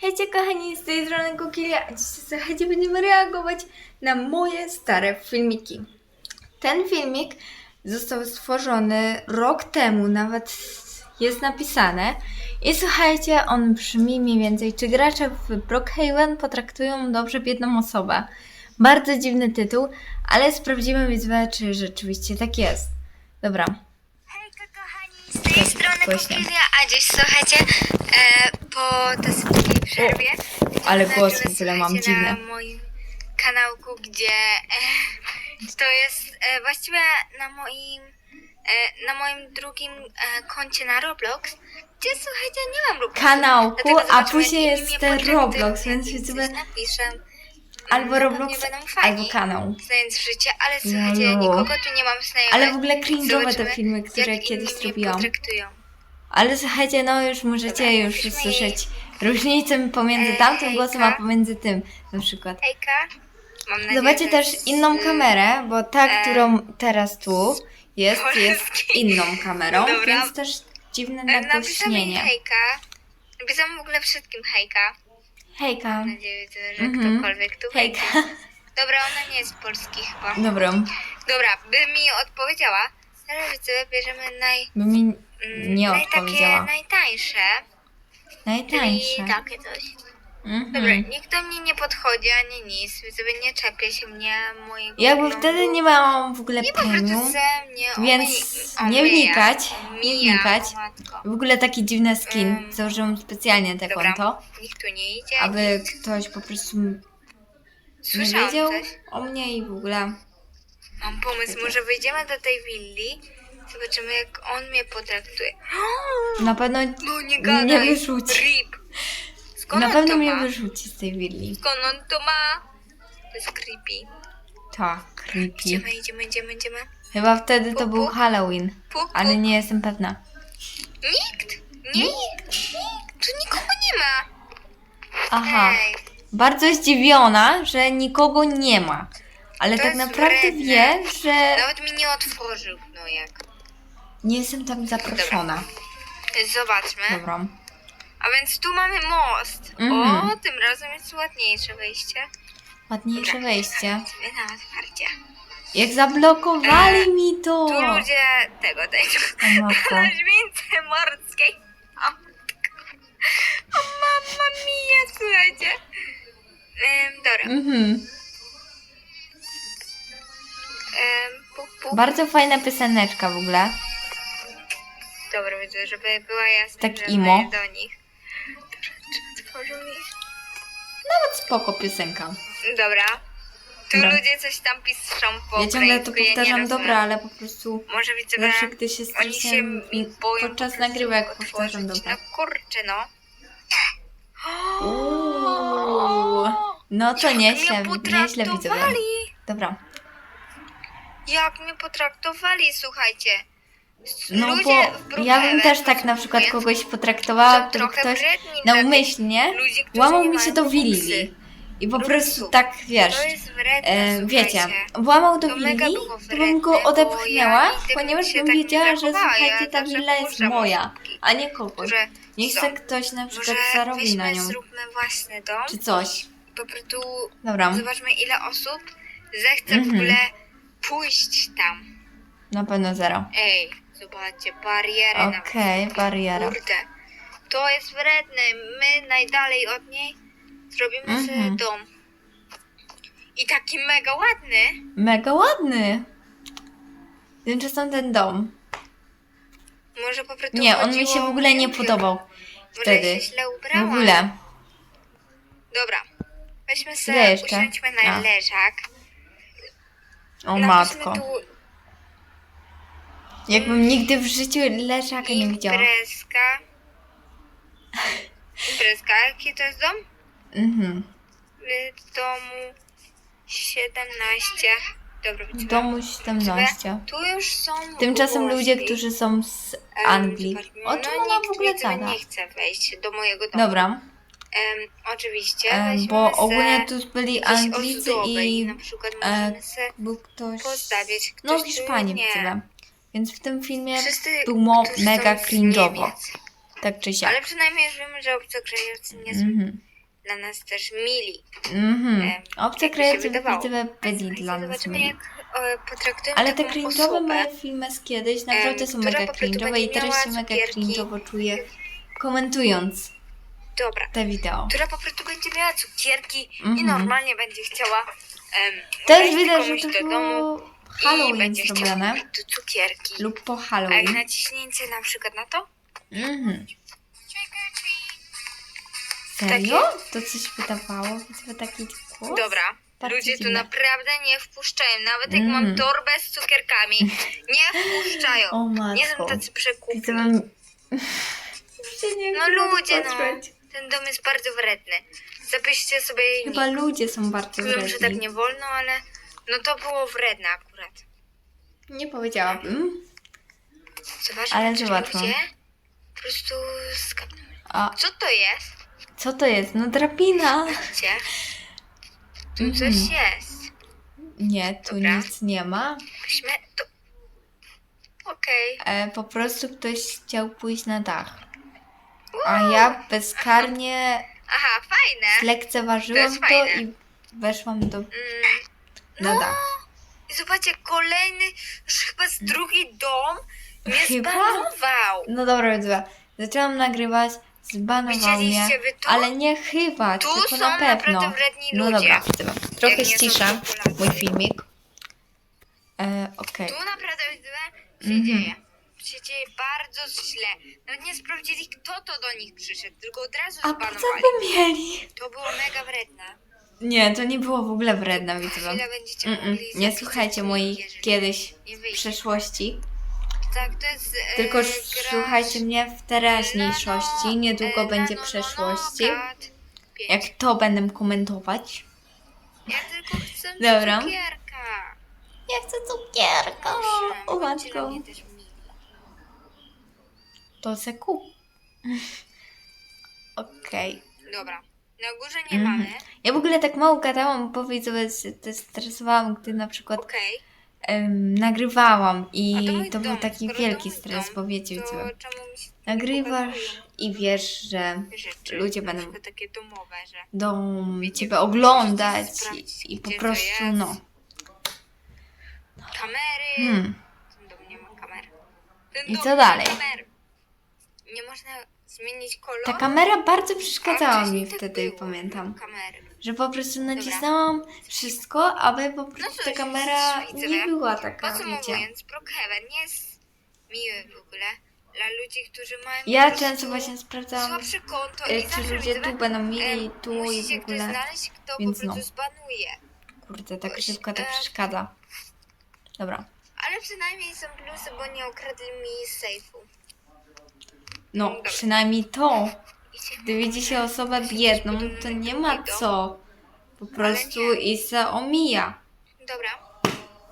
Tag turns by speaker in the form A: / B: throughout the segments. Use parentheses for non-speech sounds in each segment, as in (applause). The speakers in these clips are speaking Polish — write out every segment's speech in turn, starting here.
A: Hejcie kochani, z tej strony Kukilia, a dzisiaj słuchajcie, będziemy reagować na moje stare filmiki. Ten filmik został stworzony rok temu, nawet jest napisane. I słuchajcie, on brzmi mniej więcej, czy gracze w Brookhaven potraktują dobrze biedną osobę. Bardzo dziwny tytuł, ale sprawdzimy widzowie, czy rzeczywiście tak jest. Dobra,
B: z tej strony. Kukilia, a dziś słuchajcie, e, po długiej przerwie
A: ale głos w ogóle mam dziwny.
B: na moim kanałku, gdzie e, to jest e, właściwie na moim e, na moim drugim e, koncie na Roblox, gdzie słuchajcie, nie mam Robloxa.
A: Kanałku,
B: Dlatego
A: a później jest ten Roblox, więc
B: coś
A: widzowie
B: napiszę.
A: Albo Roblox,
B: będą
A: albo kanał.
B: Znając życie, ale słuchajcie,
A: Jolo.
B: nikogo tu nie mam znajomych.
A: Ale w ogóle cringe'owe te filmy, które
B: jak
A: kiedyś
B: potraktują.
A: Ale słuchajcie, no już możecie
B: Dobra,
A: już usłyszeć różnicę pomiędzy tamtym głosem, a pomiędzy tym na przykład.
B: Hejka. Mam nadzieję,
A: Zobaczcie też inną kamerę, bo ta,
B: e,
A: którą teraz tu jest, jest inną kamerą,
B: Dobra.
A: więc też dziwne
B: E,
A: nagłośnienie.
B: hejka. Napisałam w ogóle wszystkim hejka.
A: Hejka.
B: Mam nadzieję, że
A: Mhm.
B: ktokolwiek tu
A: Hejka.
B: Dobra, ona nie jest polski chyba.
A: Dobra,
B: Dobra, by mi odpowiedziała. Teraz widzowie bierzemy naj...
A: by mi
B: mm,
A: nie
B: naj,
A: odpowiedziała.
B: Takie najtańsze.
A: Najtańsze.
B: Czyli takie coś.
A: Mhm.
B: Dobra, nikt do mnie nie podchodzi ani nic. Widzowie nie czepie się mnie, mojego
A: Jakby
B: wyglądu.
A: wtedy nie miałam w ogóle
B: Nie po prostu
A: premium,
B: ze mnie
A: więc
B: omija-
A: nie
B: omija-
A: wnikać, nie
B: omija,
A: wnikać. W ogóle taki dziwny skin,
B: Ym,
A: założyłam specjalnie te
B: Dobra,
A: konto.
B: nikt tu nie idzie.
A: aby ktoś po prostu nie
B: Słyszałam
A: wiedział
B: coś.
A: o mnie i w ogóle.
B: Mam pomysł, może wejdziemy do tej willi, zobaczymy jak on mnie potraktuje. (gasps)
A: Na pewno
B: No nie
A: Nie
B: gadaj.
A: wyrzuci.
B: Rip. Skąd
A: na
B: on
A: pewno
B: to
A: mnie
B: ma?
A: wyrzuci z tej willi.
B: Skąd on to ma? To jest creepy.
A: Tak, creepy.
B: Idziemy, idziemy, idziemy, idziemy.
A: Chyba wtedy to
B: Puk,
A: był
B: puk.
A: Halloween,
B: Puk,
A: ale
B: puk.
A: nie jestem pewna.
B: Nikt? Nie? Nikt. Tu nikogo nie ma.
A: Aha,
B: Ej,
A: bardzo zdziwiona, że nikogo nie ma. Ale
B: To
A: tak
B: jest
A: naprawdę
B: wredne.
A: wie, że
B: nawet mi nie otworzył, no jak.
A: nie jestem tam zaproszona.
B: Zobaczmy.
A: Dobra.
B: A więc tu mamy most.
A: Mhm.
B: O, tym razem jest ładniejsze wejście.
A: Ładniejsze wejście.
B: Sobie na otwarcie.
A: Jak zablokowali
B: E,
A: mi to!
B: Tu ludzie tego, tego.
A: O matko.
B: Na żwince morskiej. O, o mamma mia, słuchajcie. Ym, dobra.
A: Mhm.
B: Ym, puk, puk.
A: Bardzo fajna pioseneczka w ogóle.
B: Dobra, widzę, żeby była jasna,
A: Tak
B: że
A: imo.
B: do nich. Dobra, czy otworzył mi?
A: Nawet spoko piosenka.
B: Dobra. Tu
A: Dobra.
B: ludzie coś tam piszą po
A: Ja ciągle to
B: ukraińsku, ja nie
A: powtarzam,
B: rozumiem.
A: dobra, ale po prostu
B: Może widzę,
A: zawsze gdy się
B: oni się
A: stresuję
B: mi boją
A: podczas
B: po prostu
A: nagrywek
B: otworzyć.
A: powtarzam, dobra.
B: No kurczę, no.
A: Uuu. No to
B: Jak
A: nieźle,
B: mnie
A: nieźle widzowie.
B: potraktowali.
A: Dobra.
B: Jak mnie potraktowali, słuchajcie.
A: No
B: Ludzie
A: bo ja bym też tak na przykład kogoś potraktowała,
B: są
A: gdyby
B: trochę
A: ktoś
B: dla tych ludzi, którzy
A: łamał
B: nie
A: mi się
B: mają
A: do willi. I po prostu tak, wiesz,
B: To jest wredne,
A: e, wiecie,
B: słuchajcie.
A: włamał do
B: To mega
A: willi,
B: było
A: to bym go
B: wredne, bo
A: odepchnęła,
B: ja nigdy bym
A: ponieważ
B: się
A: bym
B: tak nie
A: wiedziała, że
B: zachowała.
A: słuchajcie,
B: Ja
A: ta
B: zawsze
A: willa jest moja, a nie kogoś.
B: które
A: Nie
B: są.
A: chce ktoś na przykład
B: Może
A: zarobić na
B: weźmy,
A: nią,
B: zróbmy własny dom
A: czy coś.
B: po prostu
A: Dobra,
B: zobaczmy ile osób zechce w
A: Mhm.
B: ogóle pójść tam.
A: na pewno zero.
B: Ej, zobaczcie, barierę na
A: Okej, bariera.
B: Kurde, to jest wredne. My najdalej od niej zrobimy
A: Mhm.
B: sobie dom. I taki mega ładny.
A: Mega ładny. Tymczasem ten dom.
B: Może po prostu
A: Nie, on mi się w ogóle nie podobał
B: Może
A: wtedy.
B: się źle
A: W
B: ubrałam.
A: ogóle.
B: Dobra. Weźmy sobie, usiądźmy na
A: A.
B: leżak.
A: O
B: Napiszmy
A: matko.
B: tu
A: Jakbym nigdy w życiu leżaka nie widziała.
B: imprezka. (laughs) Imprezka, jaki to jest dom?
A: Mhm.
B: W domu 17. Dobra,
A: W domu 17.
B: Tu już są
A: Tymczasem ludzie, którzy są z
B: Em,
A: Anglii.
B: zobaczmy,
A: O czym
B: no,
A: ona w
B: nikt
A: ogóle
B: widzowie
A: gada?
B: nie chce wejść do mojego domu.
A: Dobra,
B: Em, oczywiście, weźmy
A: bo
B: se
A: ogólnie tu byli Anglicy
B: ozdoby
A: i
B: na przykład
A: e,
B: możemy se
A: był ktoś no
B: Ktoś
A: w
B: tu
A: Hiszpanii
B: nie.
A: widzę. Więc w tym filmie
B: Wszyscy,
A: było
B: którzy
A: mega
B: z
A: cringe'owo.
B: Niemiec.
A: Tak czy siak.
B: Ale przynajmniej już wiemy, że obcokrajowcy nie są
A: Mhm.
B: Dla nas też mili.
A: Mhm.
B: Em,
A: Obce
B: mi
A: kraje widzowie byli
B: Słuchajcie,
A: dla nas
B: Zobaczymy,
A: mili. Ale te cringe'owe moje filmy z kiedyś naprawdę są mega cringe'owe i teraz się mega cringe'owo czuję komentując
B: Dobra.
A: te wideo.
B: Która po prostu będzie miała cukierki i
A: Mhm.
B: normalnie będzie chciała um,
A: Też widać, że to
B: do domu
A: było Halloween zrobione lub po
B: A jak
A: Halloween.
B: naciśnięcie na przykład na to,
A: Mhm. Serio? To coś wydawało? Widzę taki głos?
B: dobra.
A: Bardzo
B: Ludzie tu
A: dziwne.
B: naprawdę nie wpuszczają. Nawet jak
A: Mm.
B: mam torbę z cukierkami, nie (laughs) wpuszczają.
A: O
B: Nie są
A: matko.
B: tacy przekupni.
A: Widzę mam... Się (laughs) nie
B: No
A: chcę
B: ludzie, no.
A: patrzeć.
B: Ten dom jest bardzo wredny. Zapiszcie sobie
A: Chyba
B: nick.
A: ludzie są bardzo
B: Wiem, że tak
A: wredni.
B: nie wolno, ale no to było wredne akurat.
A: Nie powiedziałabym.
B: Zobaczmy,
A: Ale
B: czy
A: zobaczmy.
B: ludzie po prostu skapną.
A: A
B: Co to jest?
A: Co to jest? No drabina.
B: Gdzie? Tu
A: Mhm.
B: coś jest.
A: Nie, tu
B: Dobra.
A: nic nie ma.
B: Weźmy to. Okej.
A: E, po prostu ktoś chciał pójść na dach. A ja bezkarnie
B: Aha, fajne.
A: lekceważyłam
B: To jest
A: to,
B: fajne.
A: i weszłam do,
B: Mm,
A: na
B: no.
A: dach.
B: I zobaczcie, kolejny, już chyba z drugi dom mnie
A: Chyba? No dobra, więc zaczęłam nagrywać, zbanował mnie,
B: Widzieliście wy to?
A: ale nie chyba,
B: Tu
A: tylko
B: są
A: na pewno.
B: naprawdę wredni
A: No
B: ludzie.
A: dobra, widzę. trochę
B: nie są
A: ściszę mój filmik. E, Okej.
B: Tu naprawdę widzę, się
A: Mhm.
B: dzieje. Się dzieje bardzo źle. Nawet nie sprawdzili, kto to do nich przyszedł, tylko od razu
A: A po co
B: zbanowali.
A: by mieli?
B: To było mega wredne.
A: Nie, to nie było w ogóle wredne, Mm-mm.
B: mogli
A: Nie
B: zapisać
A: słuchajcie moich kiedyś
B: nie wyjdzie.
A: przeszłości,
B: Tak, to jest. E,
A: tylko słuchajcie mnie w teraźniejszości,
B: Nano,
A: niedługo
B: e,
A: będzie przeszłości. Jak to będę komentować.
B: Ja tylko chcę
A: Dobra.
B: cukierka.
A: Ja chcę cukierka,
B: Proszę,
A: o matko. To se kup. (laughs) Okej.
B: Dobra. Na górze nie
A: Mhm.
B: mamy.
A: Ja w ogóle tak mało gadałam, bo widzowie się też stresowałam, gdy na przykład
B: Okej.
A: Em, nagrywałam i
B: to mój
A: to był
B: dom.
A: taki
B: Skoro to
A: wielki
B: mój
A: stres,
B: dom,
A: bo wiecie,
B: To czemu mi się
A: nagrywasz i wiesz, że
B: rzeczy,
A: ludzie
B: na
A: będą
B: przykład takie domowe, że
A: będą
B: Wiecie,
A: ciebie oglądać
B: sprawdzić,
A: i, i po
B: gdzie to
A: prostu
B: jest.
A: no.
B: kamery.
A: Hmm.
B: Ten dom nie ma kamer.
A: I
B: dom
A: co
B: nie ma
A: dalej?
B: kamer. Nie można zmienić koloru.
A: Ta kamera bardzo przeszkadzała mi
B: tak
A: wtedy, pamiętam.
B: Kamery.
A: Że po prostu nacisnęłam wszystko, aby po prostu ta
B: cóż,
A: kamera
B: widzowie,
A: nie była taka, wiecie.
B: Podsumowując, Brookhaven nie jest miły w ogóle dla ludzi, którzy mają po
A: Ja
B: prostu
A: często właśnie sprawdzałam,
B: słabsze konto
A: e,
B: i
A: czy
B: zawsze
A: ludzie tu będą
B: em,
A: mieli tu i w
B: ktoś
A: ogóle.
B: znaleźć, kto
A: Więc
B: po prostu
A: no.
B: zbanuje.
A: Kurde, tak
B: Ktoś,
A: szybko to
B: e,
A: przeszkadza. Dobra.
B: Ale przynajmniej są plusy, bo nie okradli mi sejfu.
A: No,
B: Dobra.
A: przynajmniej to. Gdy widzi się osobę biedną, to nie ma co. Po prostu i se omija.
B: Dobra,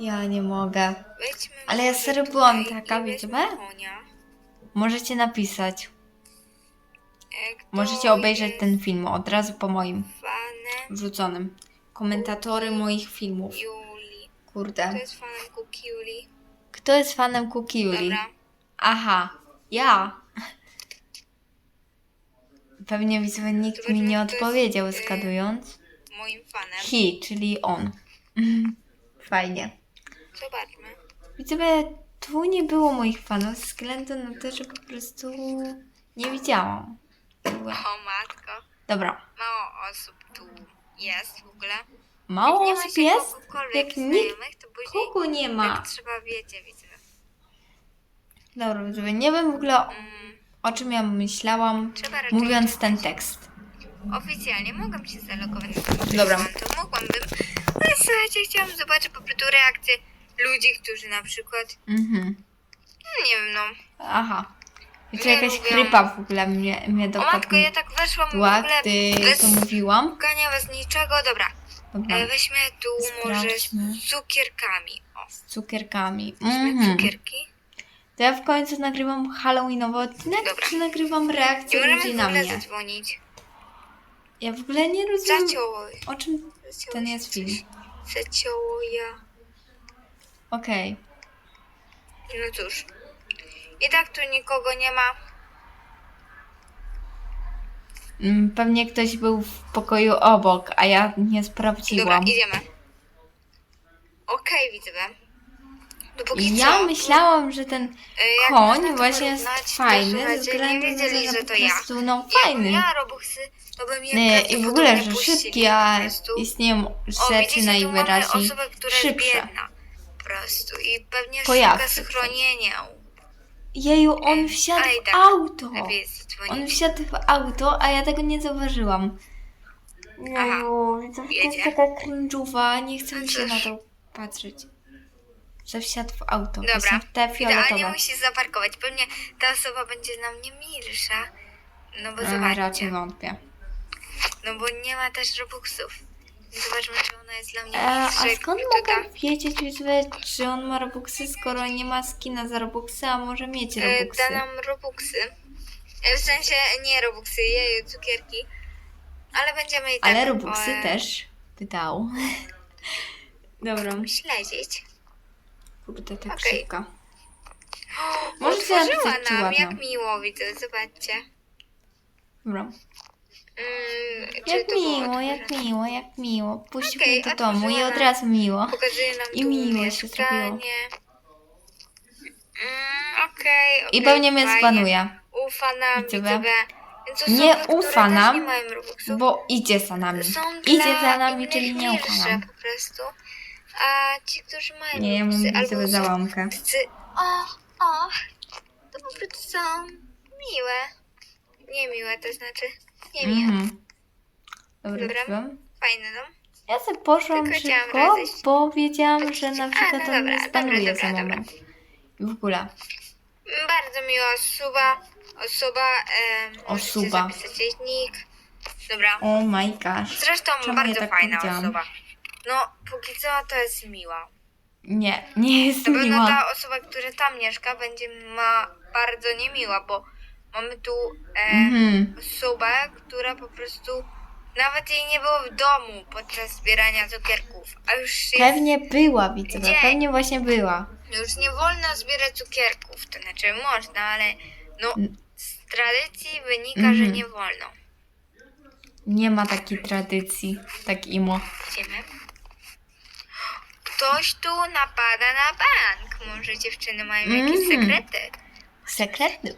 A: Ja nie mogę.
B: wejdźmy
A: Ale ja serio
B: tutaj
A: byłam
B: i
A: taka,
B: weźmy konia.
A: Możecie napisać.
B: E, kto
A: Możecie obejrzeć
B: jest
A: ten film od razu po moim
B: fanem
A: wrzuconym. Komentatory moich filmów.
B: Juli. Kto
A: Kurde.
B: jest fanem Cookie Juli?
A: Kto jest fanem?
B: Dobra.
A: Aha, ja. Pewnie widzowie nikt mi
B: Zobaczmy,
A: nie odpowiedział
B: y,
A: zgadując.
B: Moim fanem.
A: He, czyli on. (laughs) Fajnie.
B: Zobaczmy.
A: Widzowie, tu nie było moich fanów ze względu na to, że po prostu nie widziałam.
B: O matko.
A: Dobra.
B: Mało osób tu jest w ogóle.
A: Mało
B: Jak nie ma
A: osób
B: się
A: jest?
B: kogokolwiek
A: Jak nikt
B: znajomych, to później
A: Kogo nie ma?
B: tak trzeba wiecie, widzę.
A: Dobra, widzowie, nie wiem w ogóle
B: Mm,
A: o czym ja myślałam, mówiąc ten tekst.
B: Oficjalnie mogłam się zalogować na ten
A: Dobra.
B: To mogłabym. Ale słuchajcie, chciałam zobaczyć po prostu reakcję ludzi, którzy na przykład,
A: Mhm.
B: no nie wiem, no.
A: Aha. Jeszcze
B: Nie
A: jakaś
B: lubią.
A: chrypa w ogóle mnie, mnie
B: O matko, ja tak weszłam w ogóle bez
A: to mówiłam.
B: pukania, bez niczego. Dobra,
A: Dobra,
B: e, weźmy tu może
A: Sprawdźmy.
B: z cukierkami. O,
A: z cukierkami.
B: weźmy
A: Mhm.
B: cukierki.
A: To ja w końcu nagrywam Halloweenowy odcinek,
B: Dobra.
A: czy nagrywam reakcję ludzi
B: w
A: na
B: ogóle
A: mnie?
B: zadzwonić.
A: Ja w ogóle nie rozumiem,
B: Zaciąło.
A: o czym
B: zacięło
A: ten
B: się
A: jest
B: coś.
A: film.
B: Zacięło ja.
A: Okej.
B: No cóż. I tak tu nikogo nie ma.
A: Mm, Pewnie ktoś był w pokoju obok, a ja nie
B: Dobra,
A: sprawdziłam.
B: idziemy. Okej, widzowie. Dopóki
A: Ja
B: co,
A: myślałam, że ten
B: jak
A: koń
B: to
A: właśnie jest
B: porównać, to
A: fajny, ze
B: słuchajcie,
A: względu
B: nie
A: na to,
B: wiedzieli,
A: że
B: że
A: po
B: to ja.
A: prostu no
B: Ja
A: fajny.
B: Robuxy, to bym je
A: Nie, I w ogóle, że szybki, a
B: prostu.
A: istnieją
B: O,
A: rzeczy
B: widzicie, tu mamy
A: najwyraźniej
B: osobę, która
A: szybsze.
B: jest biedna. Po prostu. I pewnie
A: Pojazdy.
B: szuka schronienia.
A: Jeju, on wsiadł
B: ale i
A: w
B: tak
A: auto.
B: Lepiej jest zadzwonić.
A: On wsiadł w auto, a ja tego nie zauważyłam. Jeju, to jest
B: jedzie.
A: taka cringe'owa, nie chcę
B: No
A: mi się na to patrzeć. Że wsiadł w auto,
B: Dobra,
A: właśnie w te
B: idealnie
A: fioletowe.
B: musisz zaparkować. Pewnie ta osoba będzie na mnie milsza. No bo zobaczcie.
A: raczej wątpię.
B: No bo nie ma też Robuxów. Zobaczmy, czy ona jest dla mnie
A: E, a
B: milsza.
A: skąd mogę
B: doda.
A: wiedzieć, czy on ma Robuxy, skoro nie ma skina za Robuxy, a może mieć
B: E,
A: Robuxy?
B: Da nam Robuxy. E, W sensie nie Robuxy, jeju, cukierki. Ale będziemy i tak
A: Ale Robuxy
B: e,
A: też by dał. (laughs) Dobra,
B: śledzić.
A: Kurde, tak
B: Okej.
A: szybko. (gasps) Może się
B: Otworzyła
A: napisać,
B: nam,
A: ładna.
B: jak miło widzę, zobaczcie.
A: Dobra.
B: Mm, czy
A: Jak
B: to było
A: miło, jak
B: otworzone?
A: miło, jak miło. Puść
B: Okej,
A: mnie do domu i
B: otworzyła
A: od
B: nam.
A: razu miło.
B: Pokazuje nam
A: I
B: tu
A: miło się
B: mieszkanie. Mm, Okej,
A: I
B: okej,
A: pewnie mnie
B: fajnie.
A: zbanuje,
B: Ufa nam,
A: widzowie.
B: Więc osoby,
A: Nie
B: które
A: ufa
B: też
A: nam,
B: nie mają Robuxów,
A: bo idzie za nami.
B: są
A: Idzie
B: dla
A: za nami, czyli nie ufa nam.
B: po prostu. A ci, którzy mają
A: Nie, ja mam
B: Robuxy albo są
A: załamkę.
B: tacy, o, o, to po prostu są miłe. Niemiłe to znaczy, niemiłe.
A: Mhm. Dobra,
B: Dobra. Fajne, no.
A: Ja sobie poszłam
B: Tylko chciałam
A: szybko, bo wiedziałam, że na
B: A,
A: przykład
B: no
A: on
B: dobra,
A: mnie
B: dobra,
A: spanuje za
B: dobra.
A: moment. I w ogóle.
B: Bardzo miła osoba, osoba, em, możecie
A: Osoba.
B: zapisać jej nick. Dobra.
A: Oh my gosh.
B: Zresztą
A: Czemu
B: bardzo
A: ja tak
B: fajna
A: powiedziałam?
B: osoba. No, póki co to jest miła.
A: Nie, nie jest
B: Na pewno
A: miła.
B: ta osoba, która tam mieszka, będzie ma bardzo niemiła, bo mamy tu e,
A: Mhm.
B: osobę, która po prostu nawet jej nie było w domu podczas zbierania cukierków, a już jest,
A: Pewnie była, widzowie,
B: Gdzie?
A: pewnie właśnie była.
B: już nie wolno zbierać cukierków. To znaczy można, ale no z tradycji wynika, że
A: Mhm.
B: nie wolno.
A: Nie ma takiej tradycji, tak imo.
B: Idziemy. Ktoś tu napada na bank. Może dziewczyny mają jakieś
A: Mhm.
B: sekrety.
A: Sekretny.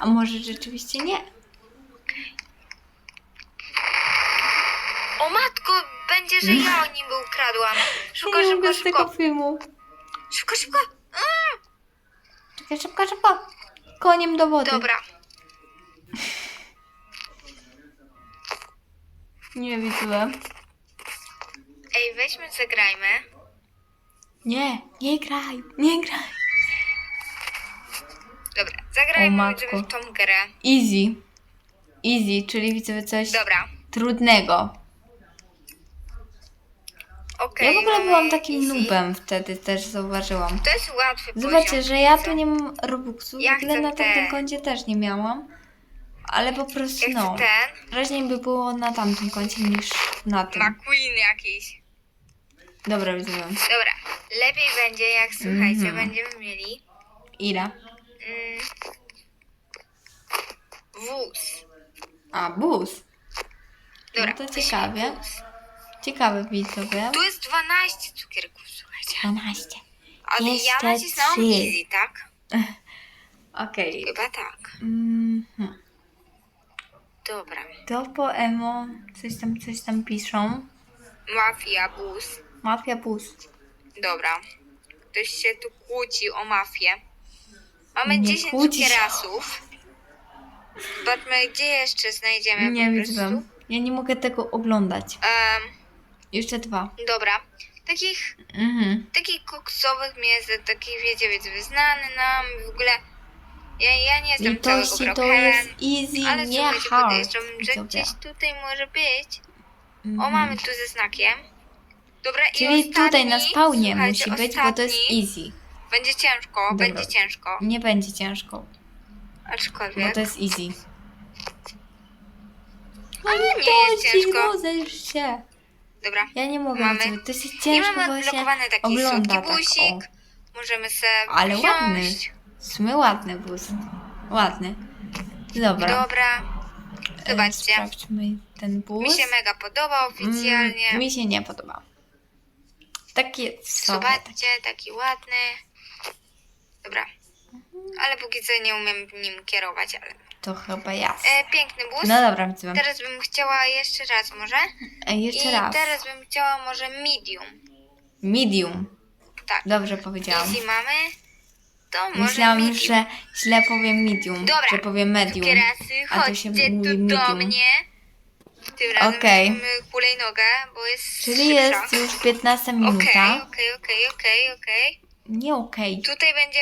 A: A może rzeczywiście nie?
B: O matko, będzie, że ja o nim był ukradłam. Szybko,
A: nie
B: szybko,
A: mogę z tego
B: szybko.
A: filmu.
B: Szybko, szybko. Mm,
A: Czekaj, szybko, szybko. Koniem do wody.
B: Dobra.
A: Nie widzę.
B: Ej, weźmy, zagrajmy.
A: Nie, nie graj, nie graj.
B: Dobra,
A: O
B: zagrajmy
A: matko.
B: w tą grę.
A: Easy. Easy, czyli widzę coś
B: Dobra.
A: trudnego.
B: Okej.
A: Ja w ogóle
B: mamy
A: byłam takim
B: easy.
A: nubem wtedy, też zauważyłam.
B: To jest łatwy
A: Zobaczcie,
B: poziom.
A: że ja tu nie mam Robuxu,
B: Ja
A: w ogóle
B: chcę
A: na tamtym
B: te.
A: koncie też nie miałam. Ale po prostu
B: Ja chcę
A: no,
B: ten.
A: raźniej by było na tamtym koncie niż na tym.
B: McQueen jakiś.
A: Dobra, widzę.
B: Dobra. Lepiej będzie, jak słuchajcie,
A: Mhm.
B: będziemy mieli
A: Ile?
B: mm, wóz.
A: A, bus.
B: Dobra.
A: No to ciekawie. Ciekawe widzowie.
B: Tu jest 12 cukierków, słuchajcie.
A: 12.
B: A ja
A: Jeszcze
B: nacisnęłam
A: trzy.
B: easy, tak? (laughs)
A: Okej.
B: Chyba tak.
A: Mhm.
B: Dobra.
A: To po emo coś tam, coś tam piszą.
B: Mafia, bus.
A: Mafia bus.
B: Dobra. Ktoś się tu kłóci o mafię. Mamy
A: Nie
B: 10
A: kłóci się.
B: cukierasów. Zobaczmy, gdzie jeszcze znajdziemy
A: Nie
B: po
A: widzę.
B: prostu.
A: Ja nie mogę tego oglądać.
B: Em,
A: Jeszcze dwa.
B: dobra. Takich,
A: Mhm.
B: takich koksowych mięs, takich wiecie, wiecie, znany nam w ogóle. Ja, ja nie jestem całego
A: Litości to jest easy,
B: ale
A: nie
B: słuchajcie,
A: hard.
B: podejrzewam, że gdzieś tutaj może być. O,
A: Mhm.
B: mamy tu ze znakiem. Dobra,
A: Czyli
B: ostatni,
A: tutaj na spawnie musi być, bo to jest easy.
B: Będzie ciężko,
A: Dobra.
B: będzie ciężko.
A: Nie będzie ciężko, bo
B: Aczkolwiek.
A: to jest easy.
B: Ale nie jest ciężko.
A: rozejrz się.
B: Dobra.
A: Ja nie mogę
B: Mamy.
A: to
B: I
A: ciężko
B: mamy
A: właśnie
B: odblokowany taki
A: ogląda
B: słodki
A: tak,
B: busik. Możemy sobie
A: Ale
B: wziąć.
A: ładny. Sumie ładny bus. Ładny. Dobra.
B: Dobra.
A: e,
B: Zobaczcie.
A: sprawdźmy ten bus.
B: Mi się mega podoba oficjalnie.
A: Mm, mi się nie podoba. Takie sobie. tak.
B: Zobaczcie, taki ładny. Dobra. Ale póki co nie umiem nim kierować, ale...
A: To chyba jasne.
B: E, piękny bus.
A: No dobra, widzę.
B: Teraz bym chciała jeszcze raz może.
A: E, jeszcze
B: I
A: raz.
B: teraz bym chciała może medium.
A: Medium.
B: Tak.
A: Dobrze powiedziałam.
B: Jeśli mamy, to może
A: Myślałam
B: medium.
A: że źle powiem medium.
B: Dobra.
A: Że powiem medium.
B: Cukierasy,
A: A to się
B: chodźcie
A: mówi
B: tu do
A: medium.
B: mnie. Tym razem
A: Okej.
B: hulajnogę, bo jest
A: Czyli
B: szybsza.
A: jest już 15
B: Okej,
A: minuta.
B: okej, okej, okej, okej.
A: Nie okej.
B: Tutaj będzie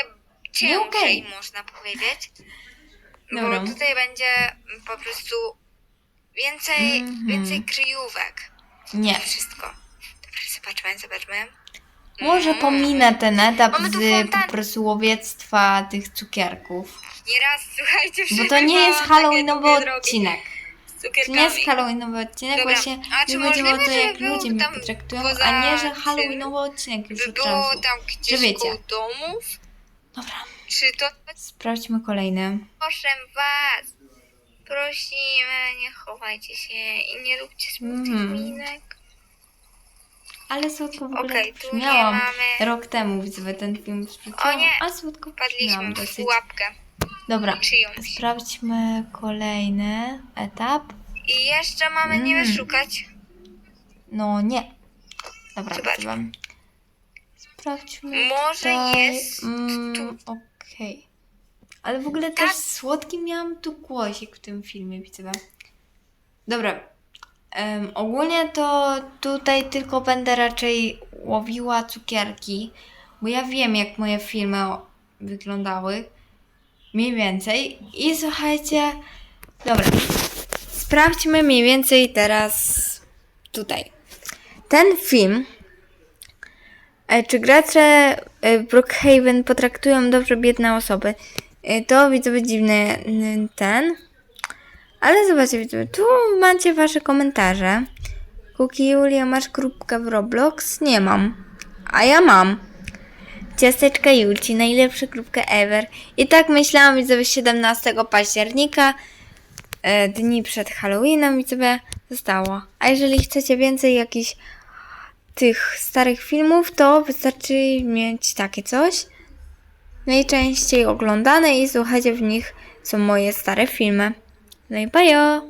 B: ciężej,
A: okej.
B: można powiedzieć.
A: Dobra.
B: Bo tutaj będzie po prostu więcej,
A: Mhm.
B: więcej kryjówek.
A: Nie.
B: Wszystko. Dobra, zobaczmy, zobaczmy.
A: Może
B: Mm.
A: pominę ten etap
B: Mamy tu
A: z
B: fontan-
A: po prostu łowiectwa tych cukierków.
B: Nieraz, słuchajcie,
A: Bo to nie jest
B: przegrywałam
A: halloweenowy
B: takie długie drogi
A: odcinek.
B: Z
A: To
B: cukierkami.
A: nie jest halloweenowy odcinek,
B: Dobra,
A: właśnie
B: a czy
A: mi chodziło o to, jak
B: że był
A: ludzie mnie
B: tam
A: potraktują,
B: poza
A: a nie, że
B: tym,
A: halloweenowy odcinek już
B: By
A: od
B: było
A: razu.
B: tam
A: Że
B: gdzieś
A: wiecie.
B: koło domów?
A: Dobra,
B: Czy to...
A: sprawdźmy kolejny.
B: Proszę was, prosimy, nie chowajcie się i nie róbcie smutnych
A: Mhm.
B: minek.
A: Ale słodko w ogóle
B: Okej,
A: okay,
B: tu nie
A: miałam
B: mamy.
A: rok temu widzę ten film
B: O nie,
A: a słodko
B: Wpadliśmy
A: miałam
B: w
A: dosyć.
B: pułapkę
A: Dobra,
B: czyjąś.
A: sprawdźmy kolejny etap.
B: I jeszcze mamy nie
A: Mm.
B: szukać.
A: No nie. Dobra,
B: Zobaczmy.
A: widzę. Sprawdźmy
B: Może
A: tutaj.
B: jest
A: Mm,
B: tu.
A: Okej. Ale w ogóle
B: Tak.
A: też słodki miałam tu głosik w tym filmie, widzę. Dobra. Em, ogólnie to tutaj tylko będę raczej łowiła cukierki, bo ja wiem, jak moje filmy o- wyglądały. Mniej więcej. I słuchajcie. Dobra. Sprawdźmy mniej więcej teraz tutaj. Ten film. e, Czy gracze e, Brookhaven potraktują dobrze biedne osoby? E, To widzowie dziwny ten. Ale zobaczcie, widzowie, tu macie wasze komentarze. Kuki Julia, masz grupkę w Roblox? Nie mam. A ja mam. Ciasteczka Julci, najlepsza grupka ever. I tak myślałam, widzowie, 17 października e, dni przed Halloweenem i sobie zostało. A jeżeli chcecie więcej jakichś tych starych filmów, to wystarczy mieć takie coś. Najczęściej oglądane i słuchajcie w nich są moje stare filmy. No i bajo!